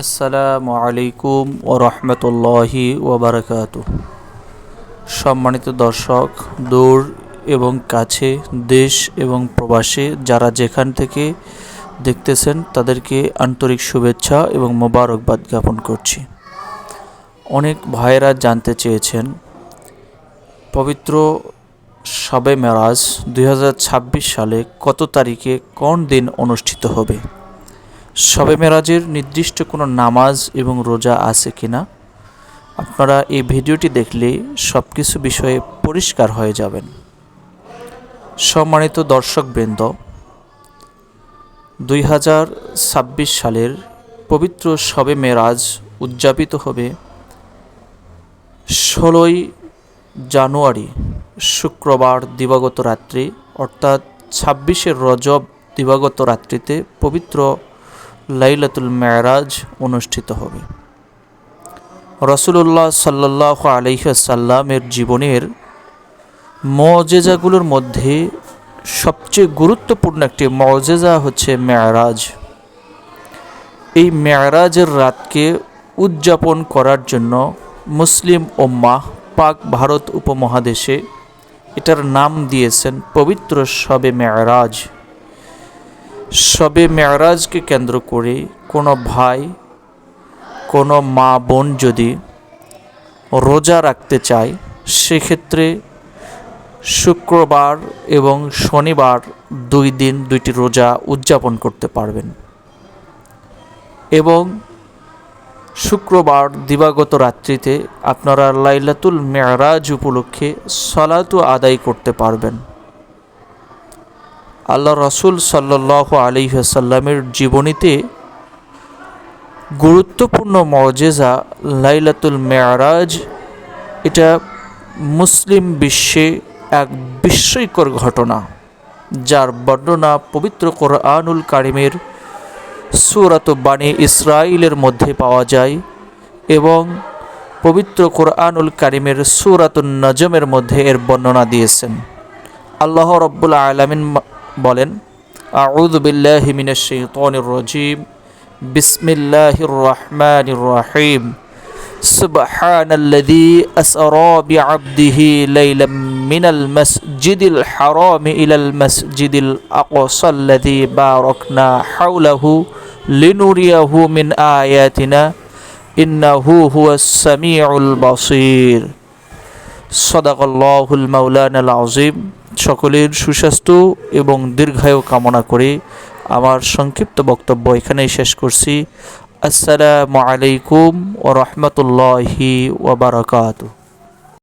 আসসালামু আলাইকুম ও রহমতুল্লাহি ওবরাকাত সম্মানিত দর্শক, দূর এবং কাছে, দেশ এবং প্রবাসে যারা যেখান থেকে দেখতেছেন, তাদেরকে আন্তরিক শুভেচ্ছা এবং মোবারকবাদ জ্ঞাপন করছি। অনেক ভাইয়েরা জানতে চেয়েছেন, পবিত্র শবে মেরাজ দু হাজার ছাব্বিশ সালে কত তারিখে কোন দিন অনুষ্ঠিত হবে? শবে মেরাজের নির্দিষ্ট কোনো নামাজ এবং রোজা আছে কি না? আপনারা এই ভিডিওটি দেখলে সব কিছু বিষয়ে পরিষ্কার হয়ে যাবেন। সম্মানিত দর্শকবৃন্দ, দুই হাজার ছাব্বিশ সালের পবিত্র শবে মেরাজ উদযাপিত হবে ষোলোই জানুয়ারি, শুক্রবার দিবাগত রাত্রি, অর্থাৎ ছাব্বিশে রজব দিবাগত রাত্রিতে পবিত্র লাইলাতুল মেয়ারাজ অনুষ্ঠিত হবে। রসুল্লাহ সাল্লাহ আলহ্লামের জীবনের মজেজাগুলোর মধ্যে সবচেয়ে গুরুত্বপূর্ণ একটি মজেজা হচ্ছে মেয়ারাজ এই মেয়ারাজের রাতকে উদযাপন করার জন্য মুসলিম ওম্মাহ পাক ভারত উপমহাদেশে এটার নাম দিয়েছেন পবিত্র শবে মেয়ারাজ শবে মেয়ারাজকে কেন্দ্র করে কোনো ভাই, কোনো মা বোন যদি রোজা রাখতে চায়, সেক্ষেত্রে শুক্রবার এবং শনিবার দুই দিন দুইটি রোজা উদযাপন করতে পারবেন। এবং শুক্রবার দিবাগত রাত্রিতে আপনারা লাইলাতুল মেয়ারাজ উপলক্ষে সলাতু আদায় করতে পারবেন। আল্লাহ রসুল সাল্লাহ আলিহাসাল্লামের জীবনীতে গুরুত্বপূর্ণ মজেজা লাইলাতুল মেয়ারাজ, এটা মুসলিম বিশ্বে এক বিস্ময়কর ঘটনা, যার বর্ণনা পবিত্র কোরআনুল কারিমের সুরাত বাণী ইসরায়েলের মধ্যে পাওয়া যায় এবং পবিত্র কোরআনুল কারিমের সুরাতুল নজমের মধ্যে এর বর্ণনা দিয়েছেন। আল্লাহ রব্বুল আলমিন বলেন আউদ বিল্লাহ মিনাশ শাইতানির রাজিম বিসমিল্লাহির রহমানির রহিম سبحان الذي أسرى بعبده ليلا من المسجد الحرام إلى المسجد الأقصى الذي باركنا حوله لنريه من آياتنا إنه هو السميع البصير صدق الله المولانا العظيم সকলের সুস্বাস্থ্য এবং দীর্ঘায়ু কামনা করে আমার সংক্ষিপ্ত বক্তব্য এখানেই শেষ করছি। আসসালামু আলাইকুম ও রহমতুল্লাহি ওবরাকাতু